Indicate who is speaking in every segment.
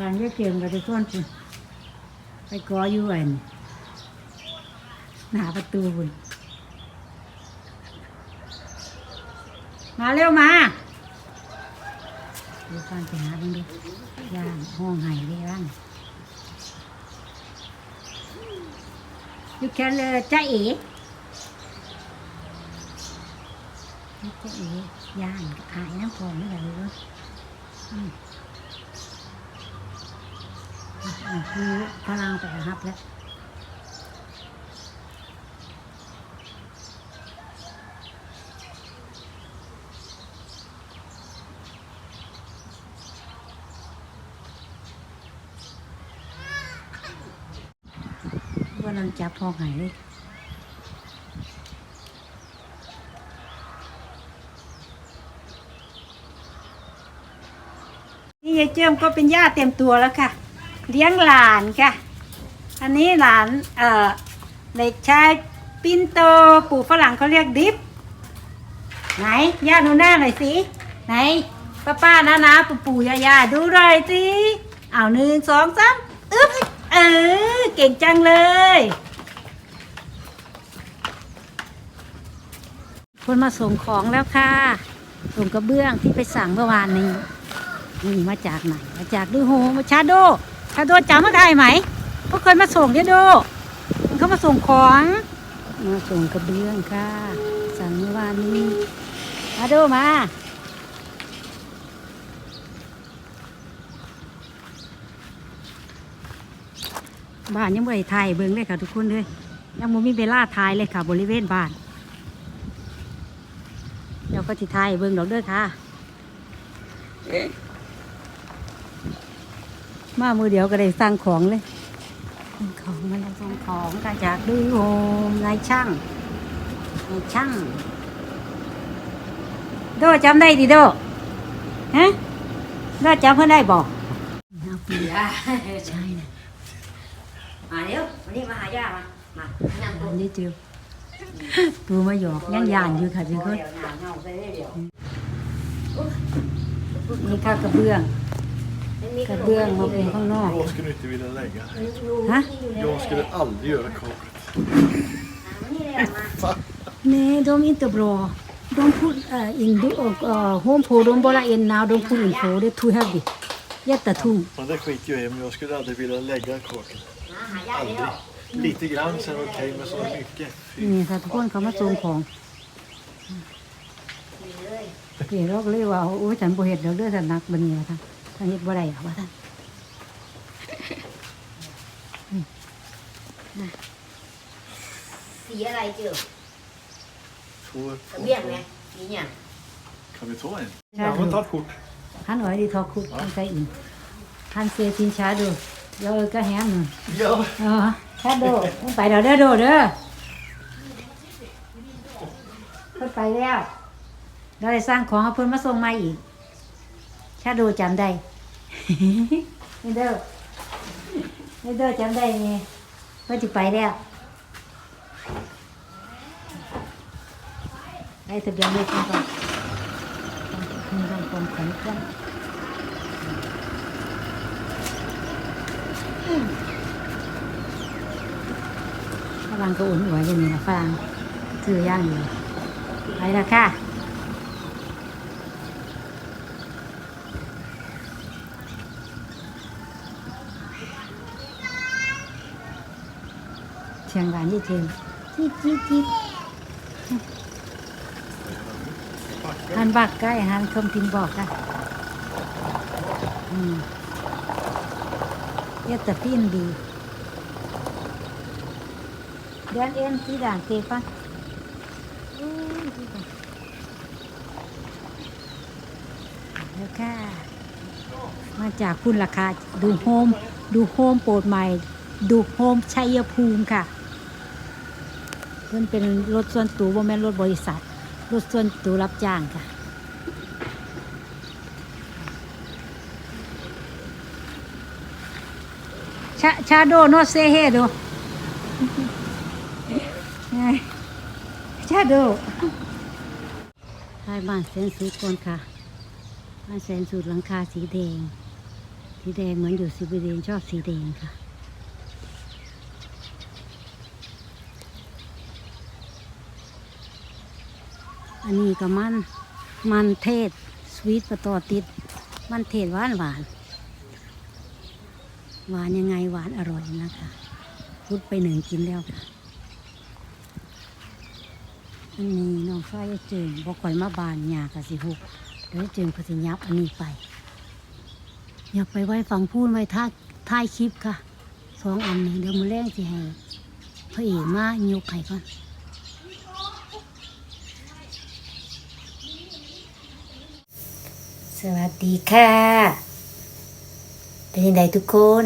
Speaker 1: วางเยอะเกียงกับทุกคนคุณไปกออยู่อันหน้าประตูคุณมาเร็วมาดูฟังไปหาเพิ่งดูย่างห้องไห้เลยย่างยูแค่เลยจ้าเอ๋จ้าเอ๋ย่างอายน้ำพองไม่ได้เลยอื คือพลังไปหับแล้วว่านังจับพอหายเลยนี่ยายเจิมก็เป็นย่าเต็มตัวแล้วค่ะ เลี้ยงหลานค่ะ อันนี้หลานเอ่อเด็กชายปินโตปู่ฝรั่งเขาเรียกดิฟไหนย่าดูหน้าหน่อยสิไหนป้าป้านานาปู่ปู่ย่าย่าดูหน่อยสิเอาหนึ่งสองสามอึ๊บเออเก่งจังเลยคนมาส่งของแล้วค่ะส่งกระเบื้องที่ไปสั่งเมื่อวานนี้นี่มาจากไหน มาจากดูโฮมาชาโด ชาโดจำมาได้ไหมเขาเคยมาส่งเนี่ยโดเขามาส่งของมาส่งกระเบื้องค่ะ สั่งเมื่อวานนี้มาโดมาบ้านยังไม่ได้ถ่ายเบิ้งเลยค่ะทุกคนเลยยังไม่มีเวลาถ่ายเลยค่ะ บริเวณบ้านเดี๋ยวก็จะถ่ายเบิ้งดอกเด้อค่ะ มามือเดียวก็ได้สั่งของเลยสั่งของมันได้สั่งของค่ะจากดูโฮมนายช่างนายช่าง โดจำได้ดิโดฮะโดจำเพื่อนได้บอกเอาปี
Speaker 2: ย่า
Speaker 1: ใช่นะ
Speaker 2: มาเร็ววันนี้มาหาย่ามามานั่งตร
Speaker 1: อั
Speaker 2: ง
Speaker 1: นนี้เจียวปูมาหยอกยังยานอยู่ค่ะทุกคน
Speaker 2: เดี๋ยวหนาเงาไปเดี๋ยว
Speaker 1: นี่ค่ะกระเบื้อง กระเบื้องมาเป็นข้างนอก
Speaker 3: Jag skulle inte vilja lägga här.
Speaker 1: ฮะ
Speaker 3: Jag skulle aldrig göra kaklet.
Speaker 2: นี่เลยมา
Speaker 1: Nej, de är inte bra. De put uh, in the uh, home på de bara en now de put in på det är too heavy. Jättetung.
Speaker 3: Men det skiter jag i, men jag skulle aldrig vilja lägga kaklet.
Speaker 2: มาหาย่าเร็ว
Speaker 3: Aldrig. Lite grann sen okej, men så mycket.
Speaker 1: นี่ค่ะทุกคนเขามาส่งของ
Speaker 2: เลย
Speaker 1: เพี่เราก็เลยว่าโอ้ยฉันบ่เฮ็ดดอกเด้อฉันนักบัดนี้ว่า ท่านท่านเฮ็ดบ่ได้หรอกว่าท่าน
Speaker 2: สีอะไรเจ้า
Speaker 3: Två,
Speaker 2: กระเบี้ยงไงสีเนี่ย
Speaker 3: Kan vi ta en? Ja, men ta ett kort.
Speaker 1: หันไว้ดีทอคุกมันใส่อินหันเสียทินชาดูเดี๋ยวเออก็แฮมหน่อย
Speaker 3: Ja.
Speaker 1: อ๋อชาโดมันไปเดี๋ยวเด้อโดเด้อเพิ่นไปแล้วเราได้สร้างของให้เพิ่นมาส่งมาอีก ชาโดจำได้นี่เด้อนี่เด้อจำได้ไงเพิ่นสิไปแล้วไอ้ทะเบียนเลขกันก่อนมีรางกองขนเครื่องฝรั่งก็อุ่นไหวอย่างนี้นะฝรั่งซื้อย่างอยู่ไปแล้วค่ะ เชียงรานยี่เทียนจิ๊ดจิ๊ดจิ๊ดหันบักใกล้หันคำพินบอกค่ะอืมเยอะแต่พินดี เดินเอ็นที่ด่านเตปันอู้ยที่ด่านแล้วค่ะ มาจากคุณราคาดูโฮม ดูโฮมโปรดใหม่ ดูโฮมชัยภูมิค่ะ เพื่อนเป็นรถส่วนตัวบ่แม่นรถบริษัท รถส่วนตัวรับจ้างค่ะชาชาโดโนเซเฮโดชาโดท้ายบ้านแสนสุดก่อนค่ะ บ้านแสนสุดหลังคาสีแดง สีแดงเหมือนอยู่สวีเดนชอบสีแดงค่ะ อันนี้ก็มันมันเทศสวีทประตอติด มันเทศหวานหวานหวานยังไงหวานอร่อยนะคะพุดไปหนึ่งกินแล้วค่ะอันนี้น้องฟ้ายเจิงบอกข่อยมาบานหยากะสิหุกเดี๋ยวเจิงพสิยับอันนี้ไป อยากไปไว้ฟังพูดไว้ท่าท้ายคลิปค่ะสองอันนี้เดี๋ยวมือแรกสิให้พระเอกมายกไข่ก่อน สวัสดีค่ะ เป็นยังไงทุกคน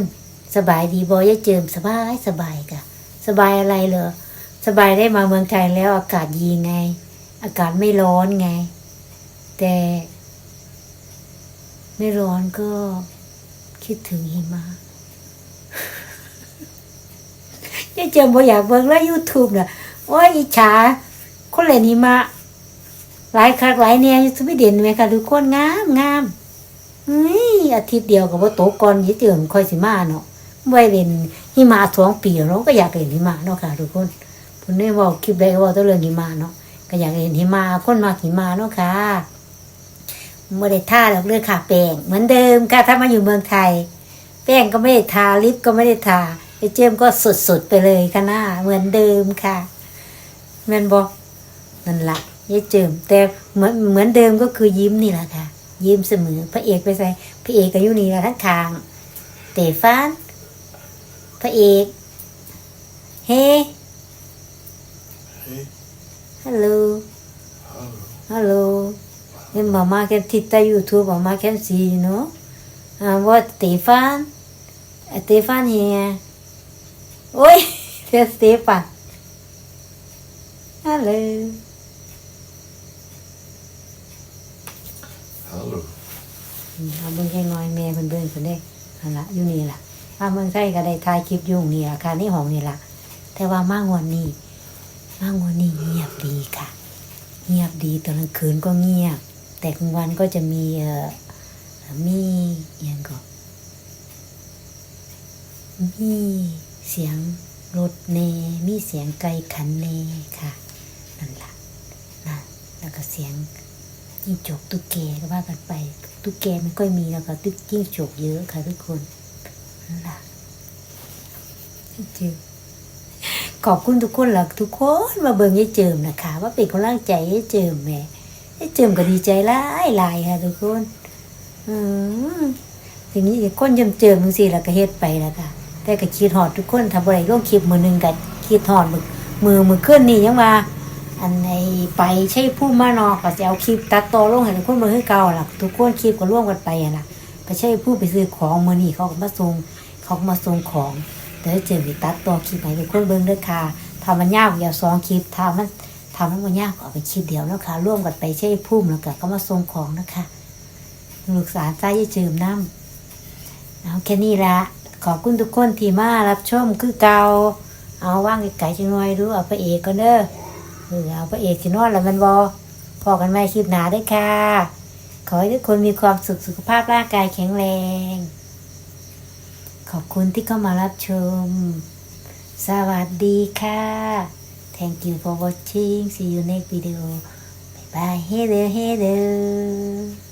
Speaker 1: สบายดีบอยเจิมสบายสบายค่ะสบายอะไรเหรอสบายได้มาเมืองไทยแล้วอากาศดีไง อากาศไม่ร้อนไง แต่ ไม่ร้อนก็คิดถึงหิมะยายเจิมบออยากเบิ่งแล้วยูทูบน่ะโอ้ยอิจฉาคนเล่นหิมะ หลายครั้งหลายเนี่ยอยู่สวีเดนไหมคะทุกคนงามงามเฮ้ยอาทิตย์เดียวกับว่าโตก่อนยี่เติมคอยสิมาเนาะไว้เล่นหิมะสองปีเนาะก็อยากเล่นหิมะเนาะค่ะทุกคนผมได้เว่าคลิปใดก็เว่าแตัวเรื่องหิมะเนาะก็อยากเล่นหิมะคนมาหิมะเนาะค่ะไม่ได้ท่าหรอกเรื่องขาแป้งเหมือนเดิมค่ะถ้ามาอยู่เมืองไทย แป้งก็ไม่ได้ทาลิปก็ไม่ได้ทาไอ้เจมก็สดๆไปเลยค่ะหน้าเหมือนเดิมค่ะแม่นบอกนั่นละ ยายเจิม แต่เหมือนเหมือนเดิมก็คือยิ้มนี่แหละค่ะ ยิ้มเสมอ พระเอกไปใส่พระเอกก็อยู่นี่แหละทั้งคางเตฟานพระเอกเฮ้
Speaker 3: Hej.
Speaker 1: ฮัลโหล
Speaker 3: Hallå.
Speaker 1: ฮัลโหลเห็นมามาแกันติดตา YouTube มามาแกันซีเนาะอ่าว่าสเตฟานสเตฟานเฮียโอ้ยเรียกสเตฟานฮัลโหล
Speaker 3: Hallå.
Speaker 1: อืม เอาเบิ่งแค่น้อยแม่เพิ่นเบิ่งเพิ่นได้นั่นละอยู่นี่ล่ะมาเมืองไทยก็ได้ถ่ายคลิปอยุ่งนี่ล่ะค่ะในห้องนี่ล่ะแต่ว่ามางวนนี้มางวนนี้เงียบดีค่ะ เงียบดีตอนกลางคืนก็เงียบ แต่กลางวันก็จะมีเอ่อมีอหยังก็มีเสียงรถเนมีเสียงไก่ขันเนค่ะนั่นล่ะนะแล้วก็เสียง จิ้งจกตุ๊กแกก็ว่ากันไป ตุ๊กแกไม่ค่อยมีแล้วก็ตุ๊กจิ้งจกเยอะค่ะทุกคนนั่นแหละจริงขอบคุณทุกคนหลักทุกคนมาเบิ่งยายเจิมนะคะ ว่าเป็นกำลังใจยายเจิมแม่ยายเจิมก็ดีใจหลายหลายค่ะ ทุกคนอืมทีนี้คนเจิมเจิมๆจังซี่แล้วก็เฮ็ดไปแล้วค่ะแต่ก็คิดฮอดทุกคนถ้าบ่ได้ลงคลิปมือหนึงก็คิดฮอดมือมือมือขึ้นนี่ยังว่า อันในไปใช่ผู้มานอกก็จะเอาคลิปตัดต่อลงให้ทุกคนเบิ่งคือเก่าล่ะทุกคนคลิปก็ร่วมกันไปอะล่ะไปใช่ผู้ไปซื้อของมือนี้เขาก็มาส่งเขาก็มาส่งของแต่ถ้าเจอมีตัดต่อคลิปให้ทุกคนเบิ่งเด้อค่ะถ้ามันยากอย่าสองคลิปถ้ามันถ้ามันบ่ยากก็เอาไปคลิปเดียวแล้วค่ะร่วมกันไปใช่ผู้แล้วก็ก็มาส่งของนะคะลูกสาวใจยายเจิมน้ำเอาแค่นี้ละขอบคุณทุกคนที่มารับชมคือเก่าเอาว่างไกลๆจังหน่อยดูเอาพระเอกก็เด้อ เออเอาพระเอกสินอนแล้วมันบอพอกันไม่คลิปหนาด้วยค่ะ ขอให้ทุกคนมีความสุขสุขภาพร่างกายแข็งแรง ขอบคุณที่เข้ามารับชม สวัสดีค่ะ Thank you for watching see you next video bye bye hey there hey there